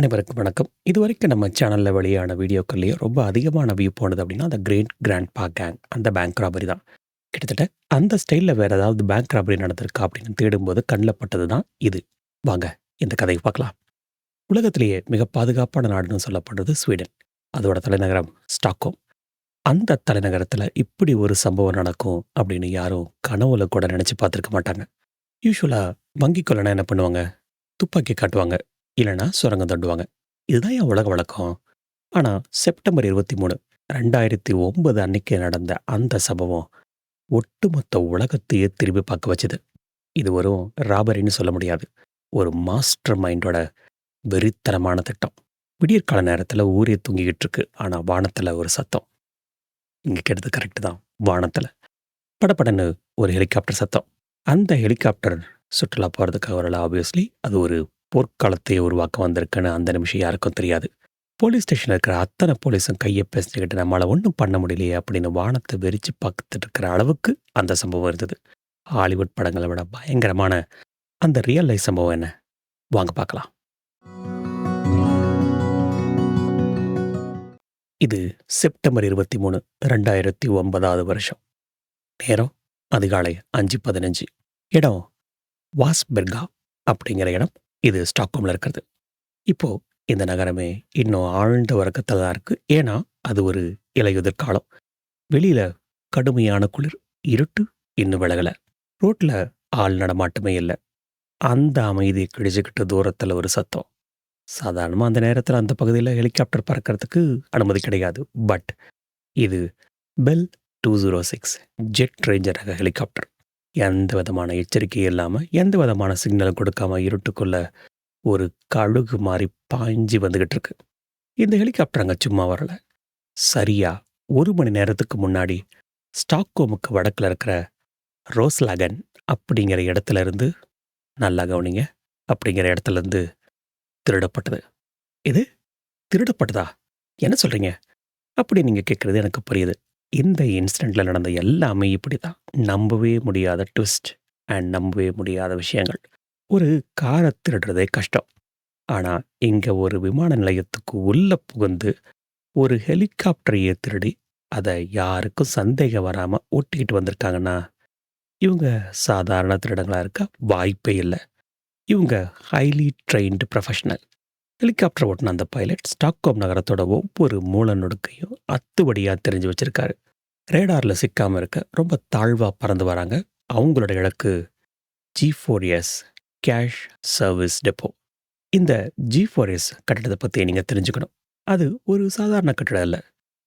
அனைவருக்கும் வணக்கம். இதுவரைக்கும் நம்ம சேனல்ல வெளியான வீடியோக்கள்லயே ரொம்ப அதிகமான வியூ போனது அப்படின்னா, அந்த கிரேட் கிராண்ட்பா கேங் அந்த பேங்க் ராபரி தான். கிட்டத்தட்ட அந்த ஸ்டைலில் வேற ஏதாவது பேங்க் ராபரி நடந்திருக்கா அப்படின்னு தேடும்போது கண்ணில் பட்டது தான் இது. வாங்க இந்த கதையை பார்க்கலாம். உலகத்திலேயே மிக பாதுகாப்பான நாடுன்னு சொல்லப்படுறது ஸ்வீடன். அதோட தலைநகரம் ஸ்டாக்ஹோம். அந்த தலைநகரத்துல இப்படி ஒரு சம்பவம் நடக்கும் அப்படின்னு யாரும் கனவுல கூட நினைச்சு பார்த்திருக்க மாட்டாங்க. யூஸ்வலாக வங்கி கொள்ளைனா என்ன பண்ணுவாங்க? துப்பாக்கி காட்டுவாங்க. இல்லைனா சுரங்கம் தோண்டுவாங்க. இதுதான் என் உலக வழக்கம். ஆனால் செப்டம்பர் 23, 2009 அன்னைக்கு நடந்த அந்த சம்பவம் ஒட்டுமொத்த உலகத்தையே திரும்பி பார்க்க வச்சது. இது வரும் ராபரின்னு சொல்ல முடியாது. ஒரு மாஸ்டர் மைண்டோட வெறித்தனமான திட்டம். விடியற்கால நேரத்தில் ஊரே தூங்கிக்கிட்டு இருக்கு. ஆனால் வானத்தில் ஒரு சத்தம். இங்கே கேட்டது கரெக்ட் தான். வானத்தில் படப்படன்னு ஒரு ஹெலிகாப்டர் சத்தம். அந்த ஹெலிகாப்டர் சுற்றுலா போகிறதுக்காக வரல ஆப்வியஸ்லி. அது ஒரு போர்க்காலத்தை உருவாக்க வந்திருக்குன்னு அந்த நிமிஷம் யாருக்கும் தெரியாது. போலீஸ் ஸ்டேஷனில் இருக்கிற அத்தனை போலீஸும் கையை பேசிக்கிட்டு நம்மளால் ஒன்றும் பண்ண முடியலையே அப்படின்னு வானத்தை வெறிச்சு பார்த்துட்டு இருக்கிற அளவுக்கு அந்த சம்பவம் இருந்தது. ஹாலிவுட் படங்களை விட பயங்கரமான அந்த ரியல் லைஃப் சம்பவம் என்ன? வாங்க பார்க்கலாம். இது செப்டம்பர் 23, 2009வது வருஷம். நேரம் அதிகாலை 5:15. இடம் வாஸ்பெர்கா அப்படிங்கிற இடம். இது ஸ்டாக்ஹோமில் இருக்கிறது. இப்போ இந்த நகரமே இன்னும் ஆழ்ந்த உறக்கத்துல தான் இருக்குது ஏன்னா அது ஒரு இலையுதிர் காலம். வெளியில் கடுமையான குளிர். இருட்டு இன்னும் விலகல. ரோட்டில் ஆள் நடமாட்டமே இல்லை அந்த அமைதியை கிழிச்சுக்கிட்ட தூரத்தில் ஒரு சத்தம். சாதாரணமாக அந்த நேரத்தில் அந்த பகுதியில் ஹெலிகாப்டர் பறக்கறதுக்கு அனுமதி கிடையாது. பட் இது பெல் 206 ஜெட் ரேஞ்சர் ரக ஹெலிகாப்டர். எந்த விதமான எச்சரிக்கையும் இல்லாம, எந்த விதமான சிக்னலும் கொடுக்காம இருட்டுக்குள்ள ஒரு கழுகு மாதிரி பாய்ஞ்சு வந்துகிட்டு இருக்கு. இந்த ஹெலிகாப்டர் அங்கே சும்மா வரல. சரியா ஒரு மணி நேரத்துக்கு முன்னாடி ஸ்டாக்ஹோமுக்கு வடக்குல இருக்கிற ரோஸ்லாகன் அப்படிங்கிற இடத்துல இருந்து நல்லா கவனிங்க. அப்படிங்கிற இடத்துல இருந்து திருடப்பட்டது. இது திருடப்பட்டதா? என்ன சொல்றீங்க? அப்படி நீங்க கேட்குறது எனக்கு புரியுது. இந்த இன்சிடெண்ட்டில் நடந்த எல்லாமே இப்படி தான் நம்பவே முடியாத ட்விஸ்ட் அண்ட் நம்பவே முடியாத விஷயங்கள். ஒரு காரை திருடுறதே கஷ்டம். ஆனால் இங்கே ஒரு விமான நிலையத்துக்கு உள்ளே புகுந்து ஒரு ஹெலிகாப்டரையே திருடி அதை யாருக்கும் சந்தேகம் வராமல் ஓட்டிக்கிட்டு வந்திருக்காங்கன்னா, இவங்க சாதாரண திருடங்களா இருக்க வாய்ப்பே இல்லை இவங்க ஹைலி ட்ரெயின்டு ப்ரொஃபஷனல் ஹெலிகாப்டர் ஓட்டின அந்த பைலட் ஸ்டாக்ஹோம் நகரத்தோட ஒவ்வொரு மூல நொடுக்கையும் அத்துபடியா தெரிஞ்சு வச்சிருக்காரு. ரேடார்ல சிக்காம இருக்க ரொம்ப தாழ்வா பறந்து வராங்க. அவங்களோட இலக்கு G4S கேஷ் சர்வீஸ் டெப்போ. இந்த G4S கட்டடத்த பத்தி நீங்க தெரிஞ்சுக்கணும். அது ஒரு சாதாரண கட்டிடம் இல்ல.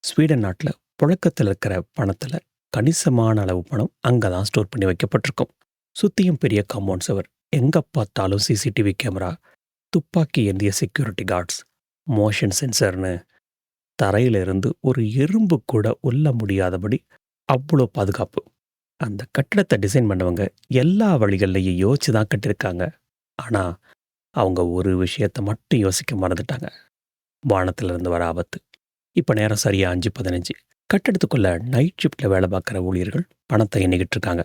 ஸ்வீடன் நாட்டுல புழக்கத்துல இருக்கிற பணத்துல கணிசமான அளவு பணம் அங்கே தான் ஸ்டோர் பண்ணி வைக்கப்பட்டிருக்கும். சுத்தியும் பெரிய காம்பவுண்ட் சுவர். எங்க பார்த்தாலும் சிசிடிவி கேமரா, துப்பாக்கி ஏந்திய செக்யூரிட்டி கார்ட்ஸ், மோஷன் சென்சார்னு தரையிலிருந்து ஒரு எறும்பு கூட உள்ள முடியாதபடி அவ்வளோ பாதுகாப்பு. அந்த கட்டிடத்தை டிசைன் பண்ணவங்க எல்லா வழிகள்லையும் யோசிச்சு தான் கட்டியிருக்காங்க. ஆனால் அவங்க ஒரு விஷயத்த மட்டும் யோசிக்க மறந்துட்டாங்க. வானத்திலிருந்து வர ஆபத்து. இப்போ நேரம் சரியா 5:15. கட்டடத்துக்குள்ள நைட் ஷிஃப்டில் வேலை பார்க்குற ஊழியர்கள் பணத்தை எண்ணிக்கிட்டு இருக்காங்க.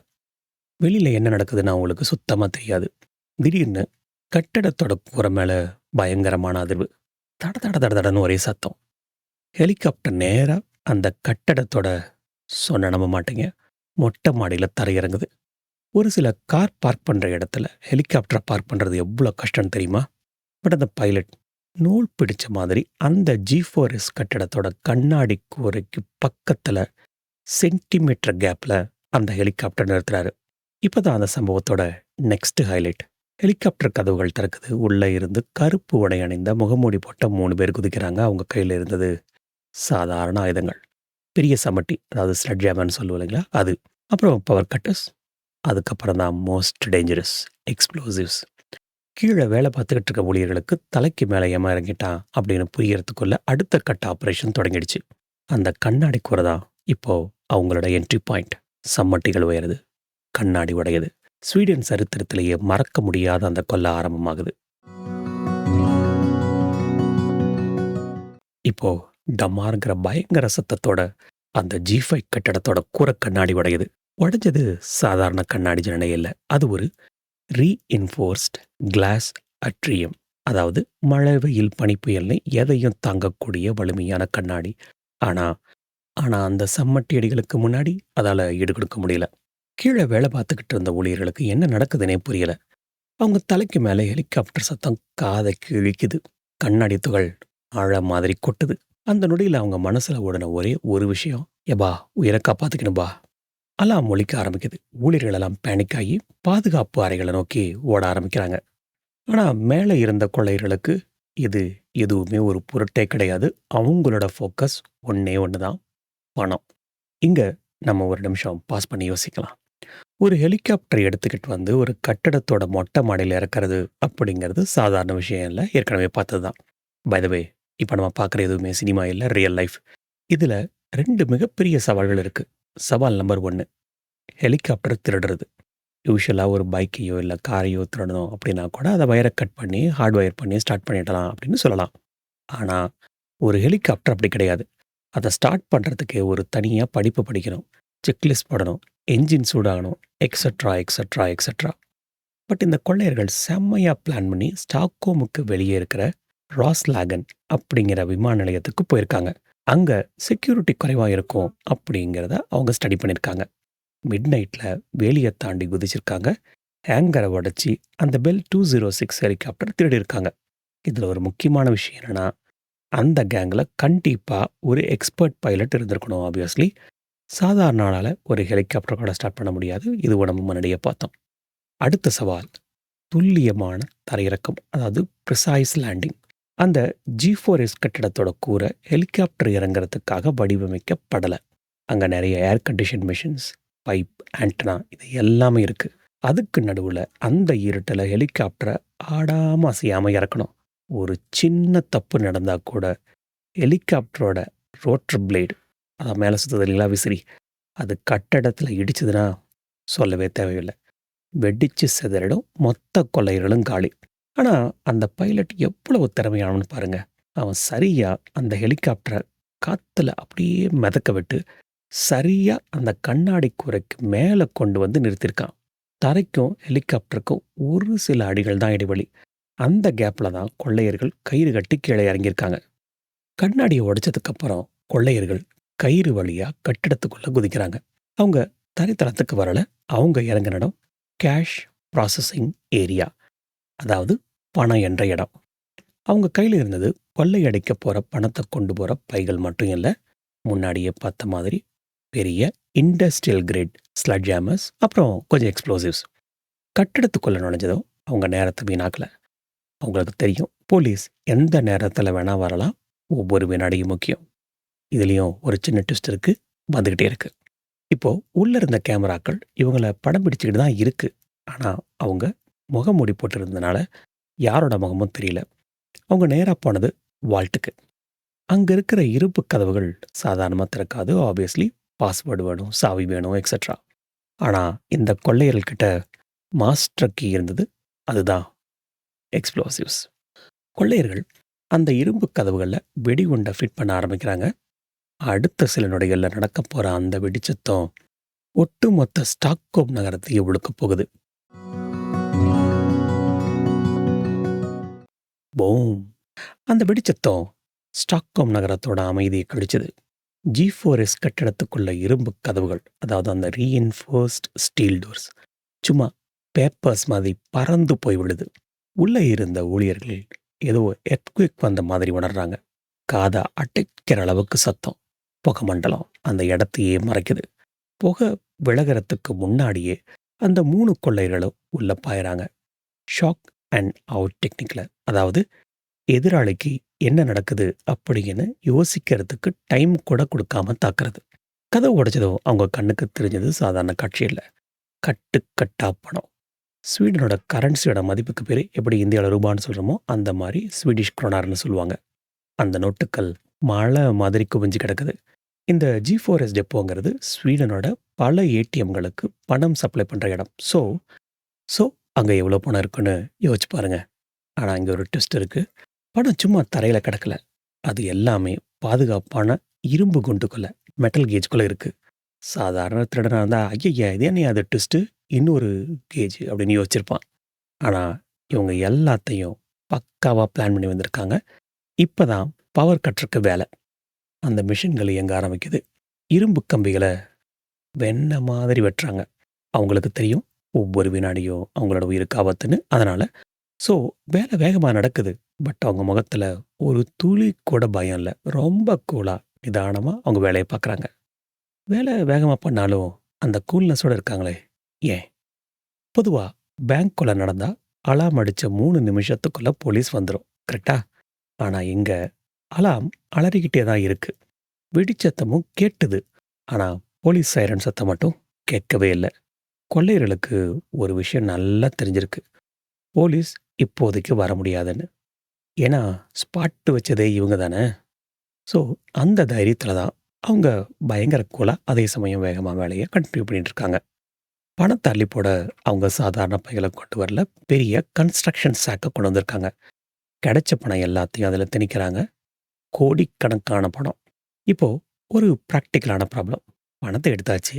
வெளியில் என்ன நடக்குதுன்னு அவங்களுக்கு சுத்தமாக தெரியாது. திடீர்னு கட்டடத்தோட கூரை மேல பயங்கரமான அதிர்வு. தட தட தட தடன்னு ஒரே சத்தம். ஹெலிகாப்டர் நேரா அந்த கட்டடத்தோட சொன்ன நம்ப மாட்டேங்க மொட்டை மாடியில தரையிறங்குது. ஒரு சில கார் பார்க் பண்ற இடத்துல ஹெலிகாப்டரை பார்க் பண்றது எவ்வளோ கஷ்டம்னு தெரியுமா? பட் அந்த பைலட் நூல் பிடிச்ச மாதிரி அந்த G4S கட்டடத்தோட கண்ணாடி கூரைக்கு பக்கத்துல சென்டிமீட்டர் கேப்ல அந்த ஹெலிகாப்டர் நிறுத்துறாரு. இப்போ தான் அந்த சம்பவத்தோட நெக்ஸ்ட் ஹைலைட். ஹெலிகாப்டர் கதவுகள் திறக்குது. உள்ளே இருந்து கருப்பு உடை அணிந்த முகமூடி போட்ட மூணு பேர் குதிக்கிறாங்க. அவங்க கையில் இருந்தது சாதாரண ஆயுதங்கள். பெரிய சம்மட்டி அதாவது ஸ்லெட்ஜ் ஹேமர்ன்னு சொல்லுவோம் இல்லைங்களா? அது. அப்புறம் பவர் கட்டர்ஸ். அதுக்கப்புறம் தான் மோஸ்ட் டேஞ்சரஸ் எக்ஸ்ப்ளோசிவ்ஸ். கீழே வேலை பார்த்துக்கிட்டு இருக்க ஊழியர்களுக்கு தலைக்கு மேலே ஏமா இறங்கிட்டான் அப்படின்னு புரியறதுக்குள்ள அடுத்த கட்ட ஆப்ரேஷன் தொடங்கிடுச்சு. அந்த கண்ணாடி கூரை தான் இப்போ அவங்களோட என்ட்ரி பாயிண்ட். சம்மட்டிகள் உயருது. கண்ணாடி உடையுது. ஸ்வீடன் சரித்திரத்திலேயே மறக்க முடியாத அந்த கொல்ல ஆரம்பமாகுது. இப்போ டமார்ங்கிற பயங்கர சத்தத்தோட அந்த G5 கட்டடத்தோட கூரை கண்ணாடி உடையுது. உடைஞ்சது சாதாரண கண்ணாடி ஜனனை இல்லை அது ஒரு ரீஇன்ஃபோர்ஸ்ட் கிளாஸ் அட்ரியம். அதாவது மழை, வெயில், பனி, புயல்னு எதையும் தாங்கக்கூடிய வலிமையான கண்ணாடி. ஆனால் ஆனால் அந்த சம்மட்டி அடிகளுக்கு முன்னாடி அதால் ஈடுகொடுக்க முடியல. கீழே வேலை பார்த்துக்கிட்டு இருந்த ஊழியர்களுக்கு என்ன நடக்குதுன்னே புரியல. அவங்க தலைக்கு மேலே ஹெலிகாப்டர் சத்தம் காதை கிழிக்குது. கண்ணாடி துகள் ஆழ மாதிரி கொட்டுது. அந்த நொடியில அவங்க மனசுல ஓடின ஒரே ஒரு விஷயம், எபா உயிரை காப்பாத்துக்கணும்பா அலாம் ஒழிக்க ஆரம்பிக்குது. ஊழியர்கள் எல்லாம் பேனிக் ஆகி பாதுகாப்பு அறைகளை நோக்கி ஓட ஆரம்பிக்கிறாங்க. ஆனா மேல இருந்த கொள்ளையர்களுக்கு இது எதுவுமே ஒரு பொருட்டே கிடையாது. அவங்களோட ஃபோக்கஸ் ஒன்றே ஒன்று தான் பணம். இங்க நம்ம ஒரு நிமிஷம் பாஸ் பண்ணி யோசிக்கலாம். ஒரு ஹெலிகாப்டர் எடுத்துக்கிட்டு வந்து ஒரு கட்டடத்தோட மொட்டை மாடியில இறக்குறது அப்படிங்கிறது சாதாரண விஷயம் இல்லை ஏற்கனவே பார்த்தது தான். பை த வே இப்போ நம்ம பார்க்குற எதுவுமே சினிமா இல்ல, ரியல் லைஃப். இதுல ரெண்டு மிகப்பெரிய சவால்கள் இருக்கு. சவால் நம்பர் ஒன்று ஹெலிகாப்டர் திருடுறது. யூஷுவலாக ஒரு பைக்கையோ இல்ல காரையோ திருடணும் அப்படின்னா கூட அதை வயரை கட் பண்ணி, ஹார்ட் வயர் பண்ணி ஸ்டார்ட் பண்ணிடலாம் அப்படின்னு சொல்லலாம். ஆனா ஒரு ஹெலிகாப்டர் அப்படி கிடையாது. அதை ஸ்டார்ட் பண்ணுறதுக்கு ஒரு தனியாக படிப்பு படிக்கணும். செக்லிஸ்ட் போடணும். என்ஜின் சூடாகணும். எக்ஸெட்ரா, எக்ஸட்ரா எக்ஸட்ரா பட் இந்த கொள்ளையர்கள் செம்மையா பிளான் பண்ணி ஸ்டாக்ஹோமுக்கு வெளியே இருக்கிற ராஸ்லாகன் அப்படிங்கிற விமான நிலையத்துக்கு போயிருக்காங்க. அங்க செக்யூரிட்டி குறைவா இருக்கும் அப்படிங்கிறத அவங்க ஸ்டடி பண்ணியிருக்காங்க. மிட் நைட்டில் வேலியை தாண்டி குதிச்சிருக்காங்க. ஹேங்கரை உடைச்சு அந்த பெல் 206 ஹெலிகாப்டர் திருடியிருக்காங்க. இதுல ஒரு முக்கியமான விஷயம் என்னன்னா, அந்த கேங்ல கண்டிப்பா ஒரு எக்ஸ்பர்ட் பைலட் இருந்திருக்கணும் ஆப்வியஸ்லி. சாதாரண ஆளால ஒரு ஹெலிகாப்டர் கூட ஸ்டார்ட் பண்ண முடியாது. இது நம்ம முன்னாடியே பார்த்தோம். அடுத்த சவால் துல்லியமான தரையிறக்கம். அதாவது ப்ரிசைஸ் லேண்டிங். அந்த G4S கட்டிடத்தோட கூரை ஹெலிகாப்டர் இறங்குறதுக்காக வடிவமைக்கப்படலை அங்கே நிறைய air condition machines pipe, antenna இது எல்லாமே இருக்குது அதுக்கு நடுவில் அந்த இருட்டில் ஹெலிகாப்டரை ஆடாமல் அசையாமல் இறக்கணும். ஒரு சின்ன தப்பு நடந்தால் கூட ஹெலிகாப்டரோட ரோட்டர் பிளேடு அதான் மேலே சுத்துது இல்லைங்களா விசிறி, அது கட்டடத்துல இடிச்சதுன்னா சொல்லவே தேவையில்லை வெடிச்சு சிதறிடும். மொத்த கொள்ளையர்களும் காலி. ஆனால் அந்த பைலட் எவ்வளவு திறமையானவனு பாருங்க. அவன் சரியா அந்த ஹெலிகாப்டரை காற்றுல அப்படியே மிதக்க விட்டு, சரியா அந்த கண்ணாடி கூரைக்கு மேலே கொண்டு வந்து நிறுத்தியிருக்கான். தரைக்கும் ஹெலிகாப்டருக்கும் ஒரு சில அடிகள் தான் இடைவெளி. அந்த கேப்ல தான் கொள்ளையர்கள் கயிறு கட்டி கீழே இறங்கியிருக்காங்க. கண்ணாடியை உடைச்சதுக்கப்புறம் கொள்ளையர்கள் கயிறு வழியாக கட்டிடத்துக்குள்ளே குதிக்கிறாங்க. அவங்க தரைத்தளத்துக்கு வரல. அவங்க இறங்கின இடம் கேஷ் ப்ராசஸிங் ஏரியா. அதாவது பணம் என்ற இடம். அவங்க கையில் இருந்தது கொள்ளையடிக்க போகிற பணத்தை கொண்டு போகிற பைகள் மட்டும் இல்லை முன்னாடியே பார்த்த மாதிரி பெரிய இண்டஸ்ட்ரியல் கிரேட் ஸ்லட்ஜ் அப்புறம் கொஞ்சம் எக்ஸ்ப்ளோசிவ்ஸ். கட்டிடத்துக்குள்ளே நுழைஞ்சதும் அவங்க நேரத்தை வீணாக்கல. அவங்களுக்கு தெரியும் போலீஸ் எந்த நேரத்தில் வேணால் வரலாம். ஒவ்வொரு வினாடியும் முக்கியம். இதுலேயும் ஒரு சின்ன ட்விஸ்ட் இருக்குது வந்துக்கிட்டே இருக்குது இப்போது உள்ளே இருந்த கேமராக்கள் இவங்களை படம் பிடிச்சிக்கிட்டு தான் இருக்குது ஆனால் அவங்க முகமூடி போட்டிருந்ததுனால யாரோட முகமும் தெரியல. அவங்க நேராக போனது வால்ட்டுக்கு. அங்கே இருக்கிற இருப்பு கதவுகள் சாதாரணமாக திறக்காது. ஆப்வியஸ்லி பாஸ்வேர்டு வேணும், சாவி வேணும் எக்ஸெட்ரா. ஆனால் இந்த கொள்ளையர்கள் கிட்ட மாஸ்டர் கீ இருந்தது. அதுதான் எக்ஸ்ப்ளோசிவ்ஸ். கொள்ளையர்கள் அந்த இரும்பு கதவுகளில் வெடிகுண்டை ஃபிட் பண்ண ஆரம்பிக்கிறாங்க. அடுத்த சில நொடிகளில் நடக்கப் போற அந்த வெடிச்சத்தம் ஒட்டுமொத்த ஸ்டாக்ஹோம் நகரத்தையே உலுக்கப் போகுது. போம் அந்த வெடிச்சத்தம் ஸ்டாக்ஹோம் நகரத்தோட அமைதியை கழிச்சது. G4S கட்டிடத்துக்குள்ள இரும்பு கதவுகள் அதாவது அந்த ரீஎன்ஃபோர்ஸ்ட் ஸ்டீல் டோர்ஸ் சும்மா பேப்பர்ஸ் மாதிரி பறந்து போய் விழுது. உள்ள இருந்த ஊழியர்கள் ஏதோ எர்த்குவேக் வந்த மாதிரி உணர்றாங்க. காதை அடைக்கிற அளவுக்கு சத்தம். புகை மண்டலம் அந்த இடத்தையே மறைக்குது. புகை விலகிறதுக்கு முன்னாடியே அந்த மூணு கொள்ளைகளும் உள்ள பாயிறாங்க ஷாக் அண்ட் அவுட் டெக்னிக்ல அதாவது எதிராளிக்கு என்ன நடக்குது அப்படின்னு யோசிக்கிறதுக்கு டைம் கூட கொடுக்காம தாக்குறது. கதை உடைச்சதும் அவங்க கண்ணுக்கு தெரிஞ்சது சாதாரண காட்சி இல்லை கட்டு கட்டா பணம். ஸ்வீடனோட கரன்சியோட மதிப்புக்கு பேரு எப்படி இந்தியாவில் ரூபான்னு சொல்றோமோ அந்த மாதிரி ஸ்வீடிஷ் குரோனார்னு சொல்லுவாங்க. அந்த நோட்டுக்கள் மழை மாதிரி குவிஞ்சு கிடக்குது. இந்த ஜி G4S டெப்போங்கிறது ஸ்வீடனோட பல ஏடிஎம்களுக்கு பணம் சப்ளை பண்ற இடம். ஸோ ஸோ அங்க எவ்வளோ பணம் இருக்குன்னு யோசிச்சு பாருங்க. ஆனா இங்க ஒரு ட்விஸ்ட் இருக்கு. பணம் சும்மா தரையில கிடக்கல. அது எல்லாமே பாதுகாப்பான இரும்பு குண்டுக்குள்ள மெட்டல் கேஜ்க்குள்ள இருக்கு. சாதாரண திருடனா இருந்தா, ஐயா இது நீ அது ட்விஸ்ட்டு? இன்னொரு கேஜ்" அப்படின்னு யோசிச்சிருப்பான். ஆனா இவங்க எல்லாத்தையும் பக்காவா பிளான் பண்ணி வந்திருக்காங்க. இப்பதான் பவர் கட்டுறக்கு வேலை. அந்த மிஷின்கள் இயங்க ஆரம்பிக்குது. இரும்பு கம்பிகளை வெண்ண மாதிரி வெட்டுறாங்க. அவங்களுக்கு தெரியும், ஒவ்வொரு வினாடியும் அவங்களோட உயிருக்கு ஆபத்துன்னு. அதனால ஸோ வேலை வேகமா நடக்குது. பட் அவங்க முகத்துல ஒரு துளி கூட பயம் இல்ல. ரொம்ப கூலா, நிதானமா அவங்க வேலையை பார்க்குறாங்க. வேலை வேகமா பண்ணாலும், அந்த கூல்னஸோடு இருக்காங்களே, ஏன்? பொதுவா பேங்க் கொலை நடந்தா, அலாம் அடிச்ச மூணு நிமிஷத்துக்குள்ள போலீஸ் வந்துரும். கரெக்ட்டா? ஆனா இங்கே அலாம் அலறிக்கிட்டே தான் இருக்கு. வெடிச்சத்தமும் கேட்டுது. ஆனா போலீஸ் சைரன் சத்தம் மட்டும் கேட்கவே இல்லை கொள்ளையர்களுக்கு ஒரு விஷயம் நல்லா தெரிஞ்சிருக்கு. போலீஸ் இப்போதைக்கு வர முடியாதுன்னு. ஏன்னா ஸ்பாட்டு வச்சதே இவங்க தானே. ஸோ அந்த தைரியத்தில் தான் அவங்க பயங்கர கூலா, அதே சமயம் வேகமாக வேலையை கண்டினியூ பண்ணிட்டு இருக்காங்க. பணத்த போட அவங்க சாதாரண பைகளை கொண்டு வரல. பெரிய கன்ஸ்ட்ரக்ஷன் சாக்கை கொண்டு வந்திருக்காங்க. கிடைச்ச பணம் எல்லாத்தையும் அதில் திணிக்கிறாங்க. கோடிக்கணக்கான பணம். இப்போ ஒரு ப்ராக்டிக்கலான ப்ராப்ளம். பணத்தை எடுத்தாச்சு.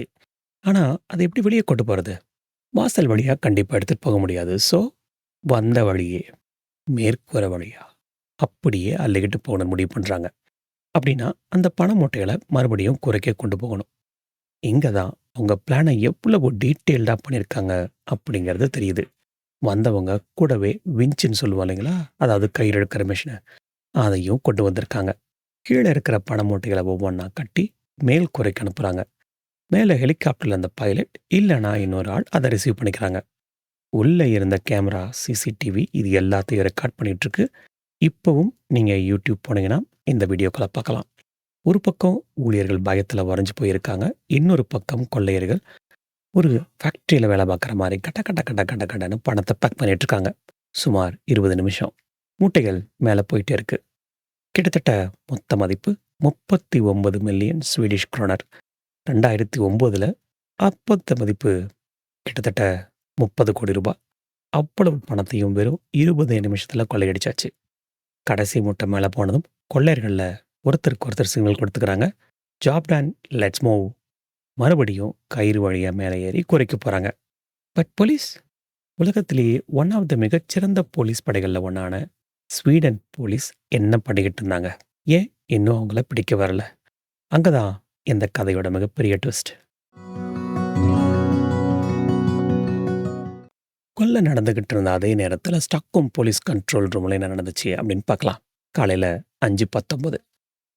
ஆனால் அதை எப்படி வெளியே கொண்டு போகிறது வாசல் வழியாக கண்டிப்பாக எடுத்துகிட்டு போக முடியாது. ஸோ வந்த வழியே, மேற்கூற வழியா அப்படியே அள்ளிக்கிட்டு போகணும்னு முடிவு பண்ணுறாங்க அப்படின்னா அந்த பண மூட்டைகளை மறுபடியும் குறைக்க கொண்டு போகணும். இங்கே தான் அவங்க பிளானை எவ்வளவு டீட்டெயில்டாக பண்ணியிருக்காங்க அப்படிங்கிறது தெரியுது. வந்தவங்க கூடவே விஞ்சுன்னு சொல்லுவோம் இல்லைங்களா? அதாவது கயிறு இழுக்கிற மிஷினை அதையும் கொண்டு வந்திருக்காங்க. கீழே இருக்கிற பண மூட்டைகளை ஒவ்வொன்றா கட்டி மேல் குறைக்கு அனுப்புறாங்க. மேலே ஹெலிகாப்டர்ல அந்த பைலட் இல்லைனா இன்னொரு ஆள் அதை ரிசீவ் பண்ணிக்கிறாங்க. உள்ளே இருந்த கேமரா, சிசிடிவி இது எல்லாத்தையும் ரெக்கார்ட் பண்ணிட்டு இருக்கு. நீங்கள் நீங்க யூடியூப் போனீங்கன்னா இந்த வீடியோக்களை பார்க்கலாம். ஒரு பக்கம் ஊழியர்கள் பயத்தில் உறைஞ்சு போயிருக்காங்க. இன்னொரு பக்கம் கொள்ளையர்கள் ஒரு ஃபேக்ட்ரியில் வேலை பார்க்குற மாதிரி கட கட கட கட கடன்னு பணத்தை பேக் பண்ணிட்டு இருக்காங்க. சுமார் 20 நிமிஷம். மூட்டைகள் மேலே போயிட்டே இருக்குது கிட்டத்தட்ட மொத்த மதிப்பு 39 மில்லியன் ஸ்வீடிஷ் குரோனர். 2009ல அப்பத்த மதிப்பு கிட்டத்தட்ட 30 கோடி ரூபாய். அவ்வளவு பணத்தையும் வெறும் இருபது நிமிஷத்தில் கொள்ளையடிச்சாச்சு. கடைசி மூட்டை மேலே போனதும் கொள்ளையர்களில் ஒருத்தருக்கு ஒருத்தர் சிக்னல் கொடுத்துக்கிறாங்க. Job done let's move. மறுபடியும் கயிறு வழியாக மேலே ஏறி குறைக்க போகிறாங்க பட் போலீஸ்? உலகத்திலேயே ஒன் ஆஃப் த மிகச்சிறந்த போலீஸ் படைகளில் ஒன்றான ஸ்வீடன் போலீஸ் என்ன பண்ணிக்கிட்டு இருந்தாங்க? ஏன் இன்னும் அவங்கள பிடிக்க வரல? அங்கே தான் இந்த கதையோட மிகப்பெரிய ட்விஸ்ட். கொலை நடந்துகிட்டு இருந்த அதே நேரத்தில் ஸ்டாக்ஹோம் போலீஸ் கண்ட்ரோல் ரூம்ல என்ன நடந்துச்சு அப்படின்னு பார்க்கலாம். காலையில் அஞ்சு பத்தொம்பது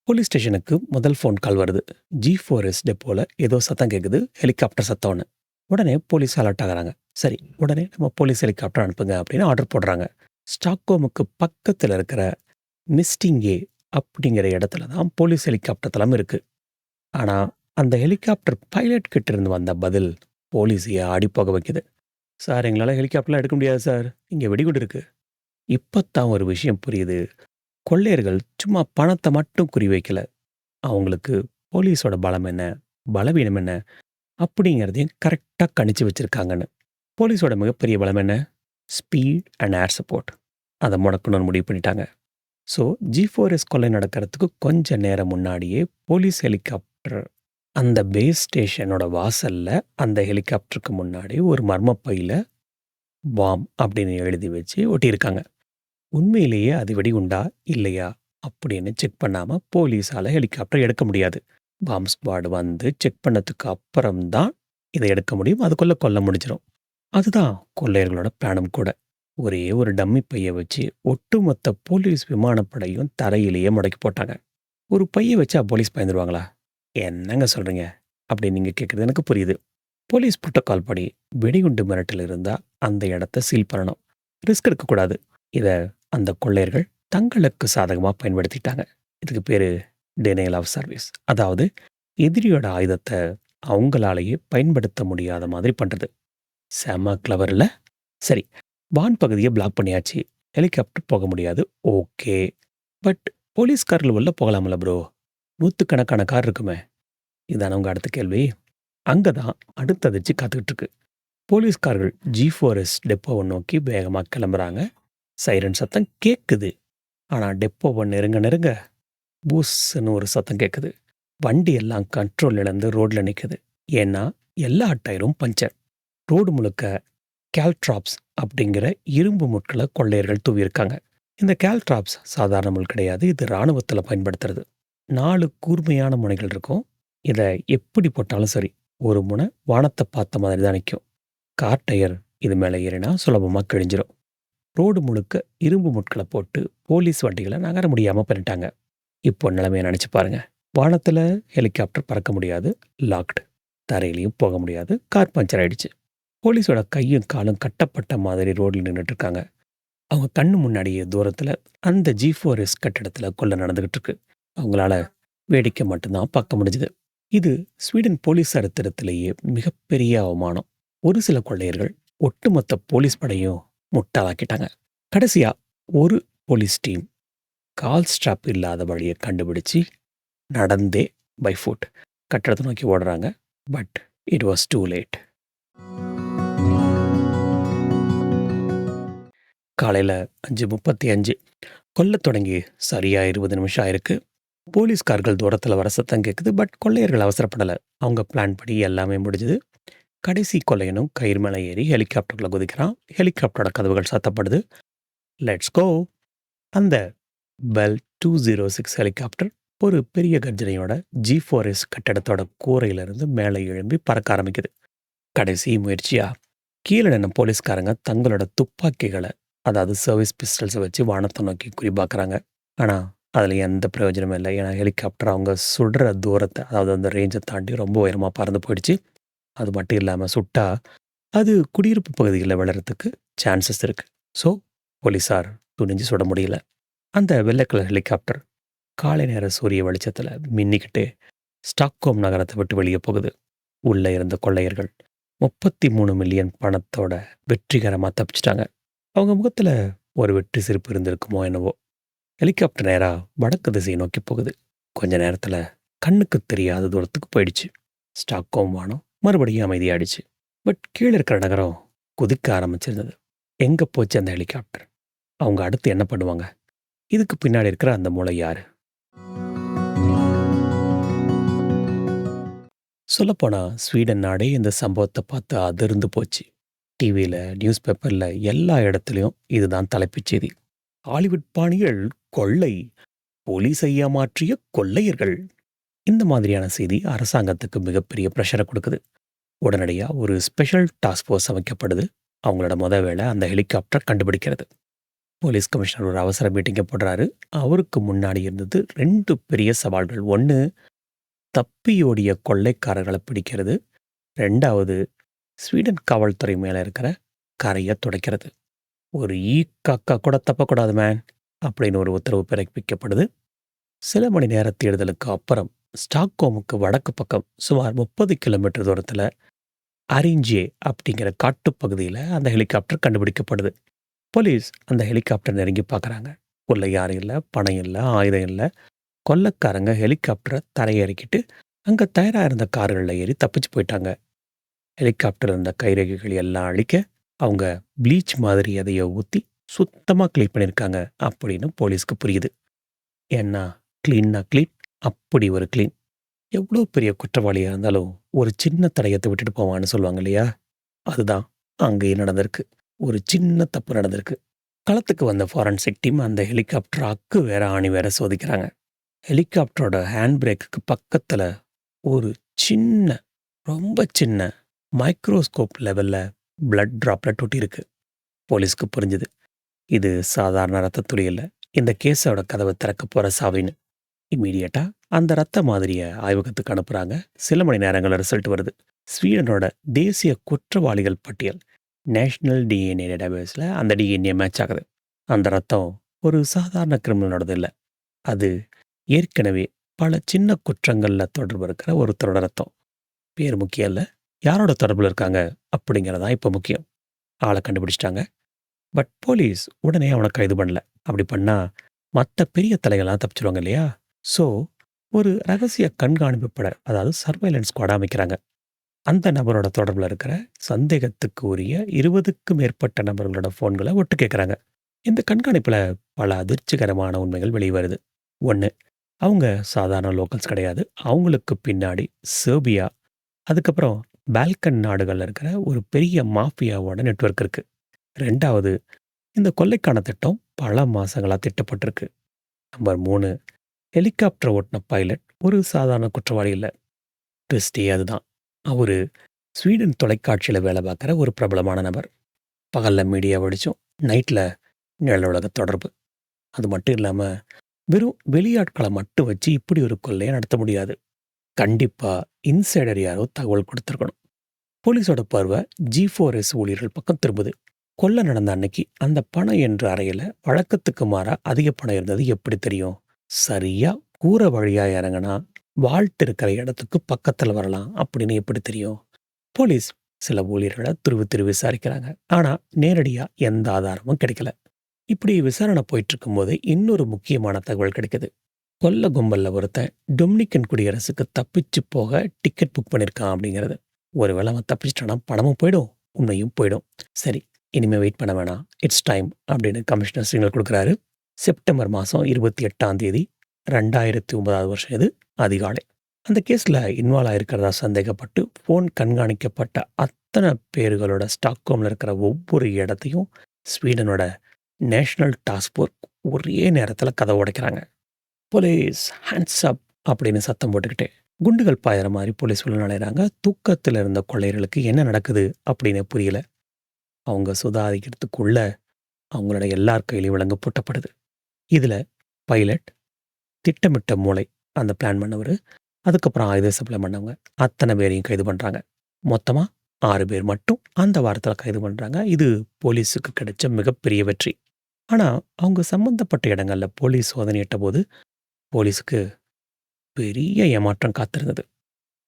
போலீஸ் ஸ்டேஷனுக்கு முதல் ஃபோன் கால் வருது. ஜி ஜி4எஸ் டெப்போல ஏதோ சத்தம் கேட்குது ஹெலிகாப்டர் சத்தம்னு. உடனே போலீஸ் அலர்ட் ஆகுறாங்க. சரி, உடனே நம்ம போலீஸ் ஹெலிகாப்டர் அனுப்புங்க அப்படின்னு ஆர்டர் போடுறாங்க. ஸ்டாக்ஹோமுக்கு பக்கத்துல இருக்கிற மிஸ்டிங்கே அப்படிங்கிற இடத்துல தான் போலீஸ் ஹெலிகாப்டர் தளம் இருக்கு. ஆனா அந்த ஹெலிகாப்டர் பைலட் கிட்ட இருந்து வந்த பதில் போலீஸையே ஆடிப்போக வைக்குது. சார் எங்களால் ஹெலிகாப்டர்லாம் எடுக்க முடியாது சார். இங்கே வெடிகுண்டு இருக்கு. தான் ஒரு விஷயம் புரியுது. கொள்ளையர்கள் சும்மா பணத்தை மட்டும் குறி வைக்கல அவங்களுக்கு போலீஸோட பலம் என்ன? பலவீனம் என்ன? அப்படிங்கிறதையும் கரெக்டாக கணிச்சு வச்சிருக்காங்கன்னு. போலீஸோட மிகப்பெரிய பலம் என்ன? Speed and air support. அதை முடக்கணும்னு முடிவு பண்ணிட்டாங்க. ஸோ ஜி ஃபோர் எஸ் கொலை நடக்கிறதுக்கு கொஞ்ச நேரம் முன்னாடியே போலீஸ் ஹெலிகாப்டர் அந்த பேஸ் ஸ்டேஷனோட வாசலில் அந்த ஹெலிகாப்டருக்கு முன்னாடி ஒரு மர்ம பையில் பாம் அப்படின்னு எழுதி வச்சு ஒட்டியிருக்காங்க. உண்மையிலேயே அது வெடிகுண்டா? இல்லையா? அப்படின்னு செக் பண்ணாமல் போலீஸால் ஹெலிகாப்டர் எடுக்க முடியாது. பாம் ஸ்குவாடு வந்து செக் பண்ணதுக்கு அப்புறம் தான் இதை எடுக்க முடியும். அதுக்குள்ளே கொல்ல முடிஞ்சிடும் அதுதான் கொள்ளையர்களோட பிளானும் கூட. ஒரே ஒரு டம்மி பைய வச்சு ஒட்டுமொத்த போலீஸ் விமானப்படையும் தரையிலேயே முடக்கி போட்டாங்க. ஒரு பைய வச்சா போலீஸ் பயந்துருவாங்களா? என்னங்க சொல்றீங்க? அப்படின்னு நீங்க கேட்கறது எனக்கு புரியுது. போலீஸ் புரோட்டோகால் படி வெடிகுண்டு மிரட்டல் இருந்தா அந்த இடத்த சீல் பண்ணணும். ரிஸ்க் எடுக்கக்கூடாது. இத அந்த கொள்ளையர்கள் தங்களுக்கு சாதகமா பயன்படுத்திட்டாங்க. இதுக்கு பேரு டினையல் ஆஃப் சர்வீஸ். அதாவது எதிரியோட ஆயுதத்த அவங்களாலேயே பயன்படுத்த முடியாத மாதிரி பண்றது. செம கிளவரில் சரி, வான் பகுதியை பிளாக் பண்ணியாச்சு. ஹெலிகாப்டர் போக முடியாது. ஓகே. பட் போலீஸ்காரர்கள் உள்ள போகலாம்ல ப்ரோ? நூற்றுக்கணக்கான கார் இருக்குமே. இதான உங்க அடுத்த கேள்வி. அங்க தான் அடுத்த அதிர்ச்சி காத்துக்கிட்டு இருக்கு. போலீஸ்காரர்கள் ஜி4எஸ் டெப்போவை நோக்கி வேகமா கிளம்புறாங்க. சைரன் சத்தம் கேக்குது. ஆனா டெப்போவை நெருங்க நெருங்க பூஸ்ன்னு ஒரு சத்தம் கேட்குது வண்டி எல்லாம் கண்ட்ரோல் இழந்து ரோட்ல நிற்குது ஏன்னா எல்லா டயரும் பஞ்சர். ரோடு முழுக்க கேல்ட்ராப்ஸ் அப்படிங்கிற இரும்பு முட்களை கொள்ளையர்கள் தூவியிருக்காங்க. இந்த கேல்ட்ராப்ஸ் சாதாரண முள் கிடையாது. இது இராணுவத்தில் பயன்படுத்துறது. நாலு கூர்மையான முனைகள் இருக்கும். இதை எப்படி போட்டாலும் சரி, ஒரு முனை வானத்தை பார்த்த மாதிரி தான் நிற்கும் கார் டயர் இது மேலே ஏறினா சுலபமாக கிழிஞ்சிரும். ரோடு முழுக்க இரும்பு முட்களை போட்டு போலீஸ் வண்டிகளை நகர முடியாமல் பண்ணிட்டாங்க. இப்போ நிலைமையை நினச்சி பாருங்க. வானத்தில் ஹெலிகாப்டர் பறக்க முடியாது. லாக்டு. தரையிலையும் போக முடியாது. கார் பஞ்சர் ஆயிடுச்சு. போலீஸோட கையும் காலும் கட்டப்பட்ட மாதிரி ரோடில் நின்னுட்டு இருக்காங்க. அவங்க கண்ணு முன்னாடியே தூரத்தில் அந்த G4S கட்டிடத்தில கொள்ள நடந்துகிட்டு இருக்கு. அவங்களால வேடிக்கை மட்டும்தான் பார்க்க முடிஞ்சுது இது ஸ்வீடன் போலீஸ் சரித்திரத்திலேயே மிகப்பெரிய அவமானம். ஒரு சில கொள்ளையர்கள் ஒட்டுமொத்த போலீஸ் படையும் முட்டாளாக்கிட்டாங்க. கடைசியா ஒரு போலீஸ் டீம் கால் ஸ்ட்ராப் இல்லாத வழியை கண்டுபிடிச்சு, நடந்தே பை ஃபுட் கட்டடத்தை நோக்கி ஓடுறாங்க. But it was too late. காலையில் அஞ்சு முப்பத்தி அஞ்சு கொல்ல தொடங்கி சரியாக இருபது நிமிஷம் ஆயிருக்கு. போலீஸ்கார்கள் தூரத்தில் வர சத்தம் கேட்குது பட் கொள்ளையர்கள் அவசரப்படலை அவங்க பிளான் படி எல்லாமே முடிஞ்சுது கடைசி கொள்ளையனும் கயிறு மேலே ஏறி ஹெலிகாப்டரில் குதிக்கிறான். ஹெலிகாப்டரோட கதவுகள் சத்தப்படுது லெட்ஸ் கோ! அந்த பெல் 206 ஹெலிகாப்டர் ஒரு பெரிய கர்ஜனையோட G4S கட்டடத்தோட கூரையிலிருந்து மேலே எழும்பி பறக்க ஆரம்பிக்குது. கடைசி முயற்சியா கீழே நின்ன போலீஸ்காரங்க தங்களோட துப்பாக்கிகளை அதாவது சர்வீஸ் பிஸ்டல்ஸை வச்சு வானத்தை நோக்கி குறிபார்க்குறாங்க. ஆனால் அதில் எந்த பிரயோஜனமும் இல்லை ஏன்னா ஹெலிகாப்டர் அவங்க சுடுற தூரத்தை அதாவது அந்த ரேஞ்சை தாண்டி ரொம்ப உயரமாக பறந்து போயிடுச்சு. அது மட்டும் இல்லாமல் சுட்டா, அது குடியிருப்பு பகுதிகளில் விழறதுக்கு சான்சஸ் இருக்குது ஸோ, போலீஸார் துணிஞ்சு சுட முடியல. அந்த வெள்ளைக்கலர் ஹெலிகாப்டர் காலை நேர சூரிய வெளிச்சத்தில் மின்னிக்கிட்டே ஸ்டாக்ஹோம் நகரத்தை விட்டு வெளியே போகுது. உள்ளே இருந்த கொள்ளையர்கள் 33 மில்லியன் பணத்தோட வெற்றிகரமாக தப்பிச்சிட்டாங்க அவங்க முகத்தில் ஒரு வெற்றி சிரிப்பு இருந்திருக்குமோ என்னவோ! ஹெலிகாப்டர் நேராக வடக்கு திசையை நோக்கி போகுது. கொஞ்ச நேரத்தில் கண்ணுக்கு தெரியாத தூரத்துக்கு போயிடுச்சு. ஸ்டாக்ஹோம் வானம் மறுபடியும் அமைதியாயிடுச்சு. பட் கீழே இருக்கிற நகரம் குதிக்க ஆரம்பிச்சிருந்தது. எங்கே போச்சு அந்த ஹெலிகாப்டர்? அவங்க அடுத்து என்ன பண்ணுவாங்க? இதுக்கு பின்னாடி இருக்கிற அந்த மூளை யார் சொல்லப்போனால் ஸ்வீடன் நாடே இந்த சம்பவத்தை பார்த்து அதிர்ந்து போச்சு. டிவியில் நியூஸ் பேப்பரில் எல்லா இடத்துலையும் இதுதான் தலைப்புச் செய்தி. ஹாலிவுட் பாணிகள் கொள்ளை, போலீஸை மாற்றிய கொள்ளையர்கள். இந்த மாதிரியான செய்தி அரசாங்கத்துக்கு மிகப்பெரிய ப்ரெஷரை கொடுக்குது உடனடியாக ஒரு ஸ்பெஷல் டாஸ்க் ஃபோர்ஸ் அமைக்கப்படுது. அவங்களோட முத வேலை அந்த ஹெலிகாப்டர் கண்டுபிடிக்கிறது. போலீஸ் கமிஷனர் ஒரு அவசர மீட்டிங்கை போடுறாரு. அவருக்கு முன்னாடி இருந்தது ரெண்டு பெரிய சவால்கள். ஒன்று தப்பியோடிய கொள்ளைக்காரர்களை பிடிக்கிறது. ரெண்டாவது ஸ்வீடன் காவல்துறை மேலே இருக்கிற கரையை துடைக்கிறது. ஒரு ஈ, காக்கா கூட தப்பக்கூடாது மேன் அப்படின்னு ஒரு உத்தரவு பிறப்பிக்கப்படுது. சில மணி நேர தேடுதலுக்கு அப்புறம் ஸ்டாக்ஹோமுக்கு வடக்கு பக்கம் சுமார் 30 கிலோமீட்டர் தூரத்தில் அரிஞ்சே அப்படிங்கிற காட்டுப்பகுதியில் அந்த ஹெலிகாப்டர் கண்டுபிடிக்கப்படுது. போலீஸ் அந்த ஹெலிகாப்டர் நெருங்கி பார்க்குறாங்க. உள்ள யாரும் இல்லை பணம் இல்லை ஆயுதம் இல்லை கொல்லக்காரங்க ஹெலிகாப்டரை தரையிறக்கிட்டு அங்கே தயாராக இருந்த கார்களில் ஏறி தப்பிச்சு போயிட்டாங்க. ஹெலிகாப்டர் இருந்த கைரேகைகள் எல்லாம் அழிக்க, அவங்க ப்ளீச் மாதிரி எதையோ ஊற்றி சுத்தமாக கிளீன் பண்ணியிருக்காங்க அப்படின்னு போலீஸ்க்கு புரியுது. ஏன்னா, க்ளீன்னா க்ளீன் அப்படி ஒரு க்ளீன் எவ்வளோ பெரிய குற்றவாளியாக இருந்தாலும், ஒரு சின்ன தடையத்தை விட்டுட்டு போவான்னு சொல்லுவாங்க இல்லையா? அதுதான் அங்கேயும் நடந்திருக்கு. ஒரு சின்ன தப்பு நடந்திருக்கு. களத்துக்கு வந்த ஃபாரன்சிக் டீம் அந்த ஹெலிகாப்டர் அக்கு வேற ஆணி வேற சோதிக்கிறாங்க. ஹெலிகாப்டரோட ஹேண்ட் பிரேக்குக்கு பக்கத்தில் ஒரு சின்ன, ரொம்ப சின்ன மைக்ரோஸ்கோப் லெவலில் பிளட் ட்ராப்லெட் ஒட்டியிருக்கு. போலீஸ்க்கு புரிஞ்சுது. இது சாதாரண ரத்த துளி இந்த கேஸோட கதவை திறக்கப் போகிற சாவின்னு. இம்மீடியட்டாக அந்த ரத்த மாதிரியை ஆய்வகத்துக்கு அனுப்புகிறாங்க சில மணி நேரங்களில் ரிசல்ட் வருது. ஸ்வீடனோட தேசிய குற்றவாளிகள் பட்டியல் நேஷனல் டிஎன்ஏ டேட்டாபேஸில் அந்த டிஎன்ஏ மேட்ச் ஆகுது. அந்த ரத்தம் ஒரு சாதாரண கிரிமினலோடது இல்லை அது ஏற்கனவே பல சின்ன குற்றங்களில் தொடர்பு இருக்கிற ஒருத்தரோட ரத்தம். பேர் முக்கியம் இல்லை யாரோட தொடர்புல இருக்காங்க அப்படிங்கிறதான் இப்போ முக்கியம். ஆள கண்டுபிடிச்சிட்டாங்க பட் போலீஸ் உடனே அவனை கைது பண்ணல. அப்படி பண்ணா மத்த பெரிய தலைகள்லாம் தப்பிச்சிருவாங்க இல்லையா? ஸோ, ஒரு ரகசிய கண்காணிப்பு பட அதாவது சர்வைலன்ஸ் ஸ்குவாட் அமைக்கிறாங்க. அந்த நபரோட தொடர்புல இருக்கிற சந்தேகத்துக்கு உரிய 20க்கும் மேற்பட்ட நபர்களோட ஃபோன்கள ஒட்டு கேட்குறாங்க. இந்த கண்காணிப்புல பல அதிர்ச்சிகரமான உண்மைகள் வெளிவருது வருது. 1 அவங்க சாதாரண லோக்கல்ஸ் கிடையாது. அவங்களுக்கு பின்னாடி சேர்பியா அதுக்கப்புறம் பால்கன் நாடுகளில் இருக்கிற ஒரு பெரிய மாஃபியாவோட நெட்வொர்க் இருக்கு. ரெண்டாவது இந்த கொள்ளைக்கான திட்டம் பல மாதங்களாக திட்டப்பட்டிருக்கு. நம்பர் மூணு ஹெலிகாப்டர் ஓட்டின பைலட் ஒரு சாதாரண குற்றவாளி இல்லை ட்விஸ்டே அதுதான். அவர் ஸ்வீடன் தொலைக்காட்சியில் வேலை பார்க்குற ஒரு பிரபலமான நபர். பகலில் மீடியா வெளிச்சம், நைட்டில் நிழலுலக தொடர்பு. அது மட்டும் இல்லாமல் வெறும் வெளியாட்களை மட்டும் வச்சு இப்படி ஒரு கொள்ளையை நடத்த முடியாது. கண்டிப்பா இன்சைடர் யாரோ தகவல் கொடுத்துருக்கணும் போலீஸோட பார்வை G4S ஊழியர்கள் பக்கம் திரும்புது. கொல்ல நடந்த அன்னைக்கு அந்த பணம் என்ற அறையில வழக்கத்துக்கு மாறா அதிக பணம் இருந்தது எப்படி தெரியும்? சரியா கூரை வழியா இறங்குனா வால்ட் இருக்கிற இடத்துக்கு பக்கத்துல வரலாம் அப்படின்னு எப்படி தெரியும்? போலீஸ் சில ஊழியர்களை துருவி துருவி விசாரிக்கிறாங்க. ஆனா நேரடியா எந்த ஆதாரமும் கிடைக்கல. இப்படி விசாரணை போயிட்டு இருக்கும்போது இன்னொரு முக்கியமான தகவல் கிடைக்குது. கொல்ல கும்பலில் ஒருத்தன் டொமினிக்கன் குடியரசுக்கு தப்பிச்சு போக டிக்கெட் புக் பண்ணியிருக்கான் அப்படிங்கிறது. ஒருவேளை அவன் தப்பிச்சிட்டானா பணமும் போயிடும், உண்மையும் போயிடும். சரி இனிமேல் வெயிட் பண்ண வேணாம். இட்ஸ் டைம் அப்படின்னு கமிஷனர் சிக்னல் கொடுக்குறாரு செப்டம்பர் மாதம் இருபத்தி எட்டாம் தேதி 2009வது வருஷம் இது அதிகாலை. அந்த கேஸில் இன்வால்வ் ஆகிருக்கிறதா சந்தேகப்பட்டு ஃபோன் கண்காணிக்கப்பட்ட அத்தனை பேர்களோட ஸ்டாக்ஹோமில் இருக்கிற ஒவ்வொரு இடத்தையும் ஸ்வீடனோட நேஷனல் டாஸ்க் ஃபோர்ஸ் ஒரே நேரத்தில் கதை உடைக்கிறாங்க. போலீஸ் ஹேண்ட்ஸ் அப் அப்படின்னு சத்தம் போட்டுக்கிட்டே குண்டுகள் பாயிற மாதிரி போலீஸ் உள்ள நுழையிறாங்க. தூக்கத்துல இருந்த கொள்ளையர்களுக்கு என்ன நடக்குது அப்படின்னு புரியல. அவங்க சுதாரிக்கிறதுக்குள்ள அவங்களோட எல்லார் கையிலையும் விலங்கு பூட்டப்படுது. இதுல பைலட், திட்டமிட்ட மூளை அந்த பிளான் பண்ணவரு, அதுக்கப்புறம் ஆயுத சப்ளை பண்ணவங்க அத்தனை பேரையும் கைது பண்றாங்க. மொத்தமா ஆறு பேர் மட்டும் அந்த வாரத்துல கைது பண்றாங்க. இது போலீஸுக்கு கிடைச்ச மிகப்பெரிய வெற்றி. ஆனா அவங்க சம்பந்தப்பட்ட இடங்கள்ல போலீஸ் சோதனையிட்ட போது போலீஸுக்கு பெரிய ஏமாற்றம் காத்திருந்தது.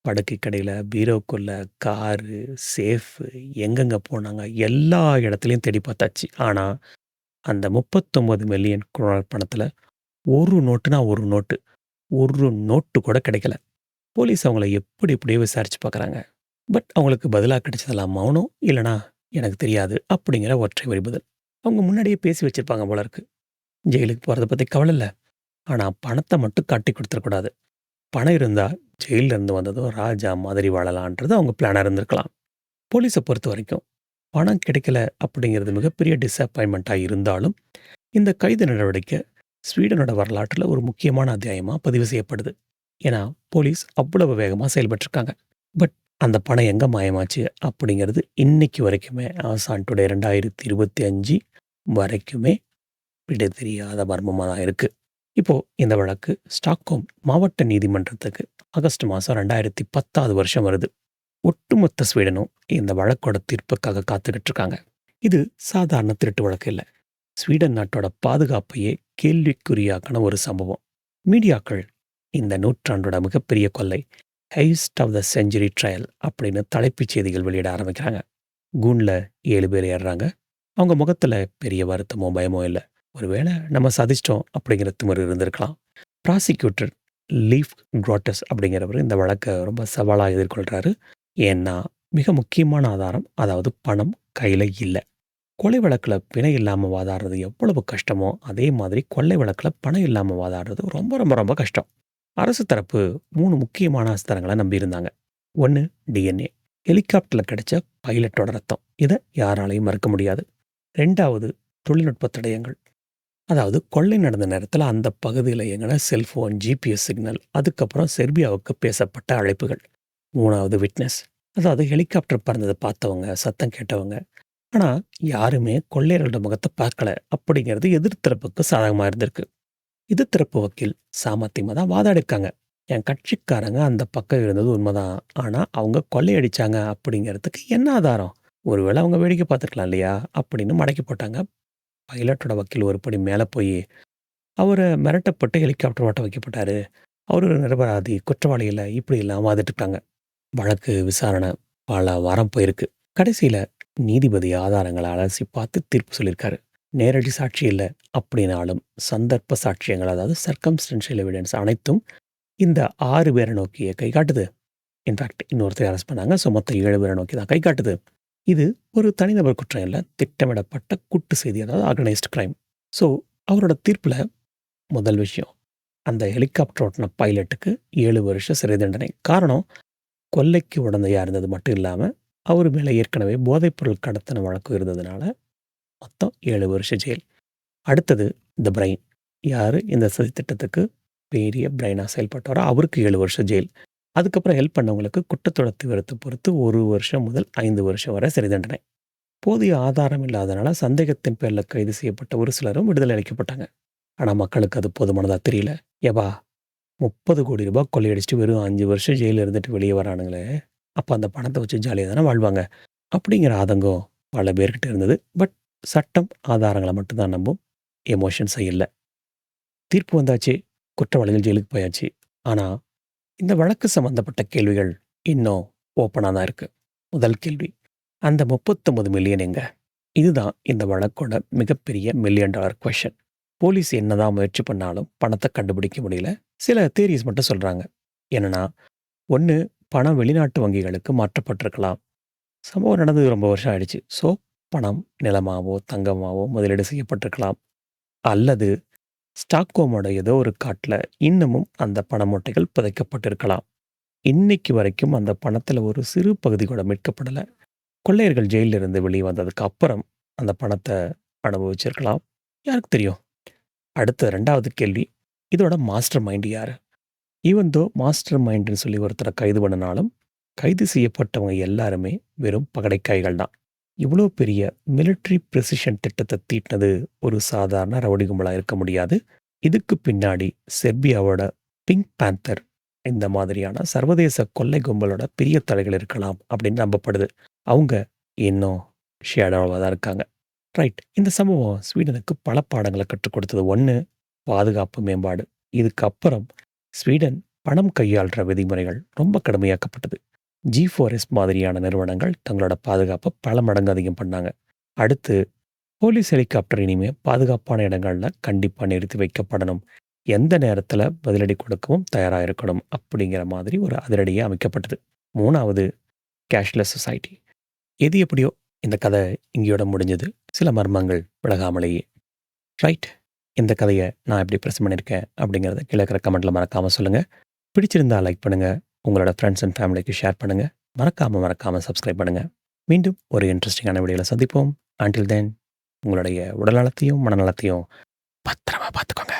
படுக்கைக்கடையில, பீரோக்குள்ள, காரு, சேஃபு எங்கெங்கே போனாங்க எல்லா இடத்துலையும் தேடி பார்த்தாச்சு. ஆனால் அந்த 39 மில்லியன் குரோனர் பணத்தில் ஒரு நோட்டுனா ஒரு நோட்டு. ஒரு நோட்டு கூட கிடைக்கல. போலீஸ் அவங்கள எப்படி இப்படியே விசாரிச்சு பார்க்குறாங்க. பட் அவங்களுக்கு பதிலாக கிடைச்சதெல்லாம் மௌனம், இல்லைனா எனக்கு தெரியாது அப்படிங்கிற ஒற்றை வரி பதில். அவங்க முன்னாடியே பேசி வச்சிருப்பாங்க போல இருக்கு. ஜெயிலுக்கு போகிறத பற்றி கவலை இல்லை ஆனால் பணத்தை மட்டும் காட்டிக் கொடுத்துடக்கூடாது பணம் இருந்தால் ஜெயிலிருந்து இருந்து வந்ததும் ராஜா மாதிரி வாழலான்றது அவங்க பிளானாக இருந்திருக்கலாம். போலீஸை பொறுத்த வரைக்கும் பணம் கிடைக்கல அப்படிங்கிறது மிகப்பெரிய டிஸப்பாயின்மெண்ட்டாக இருந்தாலும், இந்த கைது நடவடிக்கை ஸ்வீடனோட வரலாற்றில் ஒரு முக்கியமான அத்தியாயமாக பதிவு செய்யப்படுது. ஏன்னா போலீஸ் அவ்வளவு வேகமாக செயல்பட்டிருக்காங்க. பட் அந்த பணம் எங்கே மாயமாச்சு அப்படிங்கிறது இன்னைக்கு வரைக்குமே ஆசான் டுடே ரெண்டாயிரத்தி இருபத்தி அஞ்சு வரைக்குமே விடை தெரியாத மர்மமாக தான் இருக்குது இப்போ இந்த வழக்கு ஸ்டாக்ஹோம் மாவட்ட நீதிமன்றத்துக்கு ஆகஸ்ட் மாதம் ரெண்டாயிரத்தி பத்தாவது வருஷம் வருது. ஒட்டுமொத்த ஸ்வீடனும் இந்த வழக்கோட தீர்ப்புக்காக காத்துக்கிட்டு இருக்காங்க. இது சாதாரண திருட்டு வழக்கு இல்லை ஸ்வீடன் நாட்டோட பாதுகாப்பையே கேள்விக்குறியாக்கின ஒரு சம்பவம். மீடியாக்கள் இந்த நூற்றாண்டோட மிகப்பெரிய கொள்ளை heist of the century trial அப்படின்னு தலைப்புச் செய்திகள் வெளியிட ஆரம்பிக்கிறாங்க. கூனில் ஏழு பேர் ஏறுறாங்க. அவங்க முகத்தில் பெரிய வருத்தமோ, பயமோ இல்லை ஒருவேளை நம்ம சதிச்சிட்டோம் அப்படிங்கிற திமிரு இருந்திருக்கலாம். ப்ராசிக்யூட்டர் லீஃப் குரோட்டஸ் அப்படிங்கிறவர் இந்த வழக்கை ரொம்ப சவாலாக எதிர்கொள்கிறாரு ஏன்னா மிக முக்கியமான ஆதாரம் அதாவது பணம் கையில் இல்லை கொலை வழக்கில் பிணை இல்லாமல் வாதாடுறது எவ்வளவு கஷ்டமோ, அதே மாதிரி கொள்ளை வழக்கில் பணம் இல்லாமல் வாதாடுறது ரொம்ப ரொம்ப ரொம்ப கஷ்டம். அரசு தரப்பு மூணு முக்கியமான ஆஸ்தானங்கள நம்பியிருந்தாங்க. ஒன்று டிஎன்ஏ ஹெலிகாப்டரில் கிடைச்ச பைலட்டோட ரத்தம். இதை யாராலையும் மறுக்க முடியாது. ரெண்டாவது தொழில்நுட்ப தடயங்கள். அதாவது கொள்ளை நடந்த நேரத்துல அந்த பகுதியில இயங்கின செல்போன், ஜிபிஎஸ் சிக்னல், அதுக்கப்புறம் செர்பியாவுக்கு பேசப்பட்ட அழைப்புகள். மூணாவது விட்னஸ். அதாவது ஹெலிகாப்டர் பறந்ததை பார்த்தவங்க, சத்தம் கேட்டவங்க. ஆனா யாருமே கொள்ளையர்களோட முகத்த பார்க்கல அப்படிங்கிறது எதிர்த்தரப்புக்கு சாதகமா இருந்திருக்கு. எதிர்த்தரப்பு வக்கீல் சாமர்த்தியமா தான் வாதாடியிருக்காங்க. என் கட்சிக்காரங்க அந்த பக்கம் இருந்தது உண்மைதான் ஆனா அவங்க கொள்ளையடிச்சாங்க அப்படிங்கிறதுக்கு என்ன ஆதாரம்? ஒருவேளை அவங்க வேடிக்கை பார்த்துருக்கலாம் இல்லையா? அப்படின்னு மடக்கி போட்டாங்க. பைலட்டோட வக்கீல் ஒரு படி மேலே போய் அவரை மிரட்டப்பட்டு ஹெலிகாப்டர் ஓட்ட வைக்கப்பட்டார் அவர் ஒரு நிரபராதி, குற்றவாளி இப்படி இப்படியெல்லாம் வாதிட்டு வழக்கு விசாரணை பல வாரம் போயிருக்கு. கடைசியில் நீதிபதி ஆதாரங்களை அலசி பார்த்து தீர்ப்பு சொல்லியிருக்காரு. நேரடி சாட்சி இல்லை அப்படின்னாலும் சந்தர்ப்ப சாட்சியங்கள் அதாவது சர்க்கம்ஸ்டன்ஷியல் எவிடன்ஸ் அனைத்தும் இந்த ஆறு பேரை நோக்கியே கை காட்டுது. இன்ஃபேக்ட் இன்னொருத்தர் அரெஸ்ட் பண்ணாங்க. ஸோ மொத்தம் ஏழு பேரை நோக்கி தான் கை காட்டுது. இது ஒரு தனிநபர் குற்றம் இல்லை திட்டமிடப்பட்ட கூட்டு செய்தி அதாவது ஆர்கனைஸ்ட் கிரைம். ஸோ அவரோட தீர்ப்பில் முதல் விஷயம் அந்த ஹெலிகாப்டர் ஓட்டின பைலட்டுக்கு ஏழு வருஷம் சிறை தண்டனை. காரணம் கொல்லைக்கு உடந்தையாக இருந்தது மட்டும் இல்லாமல் அவர் மேலே ஏற்கனவே போதைப்பொருள் கடத்தின வழக்கு இருந்ததுனால மொத்தம் ஏழு வருஷ ஜெயில் அடுத்தது த பிரெயின் யார் இந்த சதி திட்டத்துக்கு பெரிய பிரெயினாக செயல்பட்டாரோ அவருக்கு ஏழு வருஷம் ஜெயில் அதுக்கப்புறம் ஹெல்ப் பண்ணவங்களுக்கு குற்றத்தோட தீவிரத்தை பொறுத்து ஒரு வருஷம் முதல் ஐந்து வருஷம் வரை சிறை தண்டனை. போதிய ஆதாரம் இல்லாதனால சந்தேகத்தின் பேரில் கைது செய்யப்பட்ட ஒரு சிலரும் விடுதலை அளிக்கப்பட்டாங்க. ஆனால் மக்களுக்கு அது போதுமானதாக தெரியல. ஏபா முப்பது கோடி ரூபாய் கொள்ளையடிச்சிட்டு வெறும் அஞ்சு வருஷம் ஜெயிலில் இருந்துட்டு வெளியே வரானுங்களே. அப்போ அந்த பணத்தை வச்சு ஜாலியாக தானே வாழ்வாங்க. அப்படிங்கிற ஆதங்கம் பல பேர்கிட்ட இருந்தது. பட் சட்டம் ஆதாரங்களை மட்டும்தான் நம்பும். எமோஷன்ஸை இல்லை. தீர்ப்பு வந்தாச்சு. குற்றவாளிகள் ஜெயிலுக்கு போயாச்சு. ஆனால் இந்த வழக்கு சம்பந்தப்பட்ட கேள்விகள் இன்னும் ஓப்பனாக தான் இருக்குது முதல் கேள்வி அந்த முப்பத்தொம்பது மில்லியன் எங்க? இதுதான் இந்த வழக்கோட மிகப்பெரிய மில்லியன் டாலர் கொஷன் போலீஸ் என்னதான் முயற்சி பண்ணாலும் பணத்தை கண்டுபிடிக்க முடியல. சில தேரிஸ் மட்டும் சொல்கிறாங்க என்னென்னா ஒன்று பணம் வெளிநாட்டு வங்கிகளுக்கு மாற்றப்பட்டிருக்கலாம். சம்பவம் நடந்தது ரொம்ப வருஷம் ஆயிடுச்சு. ஸோ பணம் நிலமாவோ தங்கமாவோ முதலீடு செய்யப்பட்டிருக்கலாம். அல்லது ஸ்டாக்ஹோமோட ஏதோ ஒரு காட்டில் இன்னமும் அந்த பண மூட்டைகள் புதைக்கப்பட்டிருக்கலாம். இன்னைக்கு வரைக்கும் அந்த பணத்தில் ஒரு சிறு பகுதி கூட மீட்கப்படலை. கொள்ளையர்கள் ஜெயிலில் இருந்து வெளியே வந்ததுக்கு அப்புறம் அந்த பணத்தை அனுபவிச்சிருக்கலாம். யாருக்கு தெரியும்? அடுத்த ரெண்டாவது கேள்வி இதோட மாஸ்டர் மைண்டு யார்? ஈவன் தோ மாஸ்டர் மைண்டுன்னு சொல்லி ஒருத்தரை கைது பண்ணினாலும் கைது செய்யப்பட்டவங்க எல்லாருமே வெறும் பகடைக்காய்கள் தான் இவ்வளோ பெரிய மிலிட்ரி ப்ரெசிஷன் திட்டத்தை தீட்டினது ஒரு சாதாரண ரவுடி கும்பலாக இருக்க முடியாது. இதுக்கு பின்னாடி செர்பியாவோட பிங்க் பேந்தர் இந்த மாதிரியான சர்வதேச கொள்ளை கும்பலோட பெரிய தலைகள் இருக்கலாம் அப்படின்னு நம்பப்படுது. அவங்க இன்னும் ஷேடோவாக தான் இருக்காங்க. ரைட் இந்த சம்பவம் ஸ்வீடனுக்கு பல பாடங்களை கற்றுக் கொடுத்தது. ஒன்று பாதுகாப்பு மேம்பாடு. இதுக்கப்புறம் ஸ்வீடன் பணம் கையாள்ற விதிமுறைகள் ரொம்ப கடுமையாக்கப்பட்டது. ஜி ஃபோரெஸ் மாதிரியான நிறுவனங்கள் தங்களோட பாதுகாப்பை பல மடங்கு அதிகம் பண்ணாங்க. அடுத்து போலீஸ் ஹெலிகாப்டர் இனிமே பாதுகாப்பான இடங்கள்ல கண்டிப்பாக நிறுத்தி வைக்கப்படணும். எந்த நேரத்தில் பதிலடி கொடுக்கவும் தயாராக இருக்கணும் அப்படிங்கிற மாதிரி ஒரு அதிரடியே அமைக்கப்பட்டது. மூணாவது கேஷ்லெஸ் சொசைட்டி எது எப்படியோ இந்த கதை இங்கேயோட முடிஞ்சது. சில மர்மங்கள் விலகாமலேயே. ரைட் இந்த கதையை நான் எப்படி ப்ரெஸ் பண்ணியிருக்கேன் அப்படிங்கிறத கீழே கமெண்ட்டில் மறக்காமல் சொல்லுங்கள் பிடிச்சிருந்தா லைக் பண்ணுங்கள் உங்களோட ஃப்ரெண்ட்ஸ் அண்ட் ஃபேமிலிக்கு ஷேர் பண்ணுங்கள் மறக்காமல் மறக்காமல் சப்ஸ்கிரைப் பண்ணுங்கள் மீண்டும் ஒரு இன்ட்ரெஸ்டிங்கான வீடியோவில் சந்திப்போம். அன்டில் தென் உங்களுடைய உடல்நலத்தையும் மனநலத்தையும் பத்திரமா பார்த்துக்கோங்க.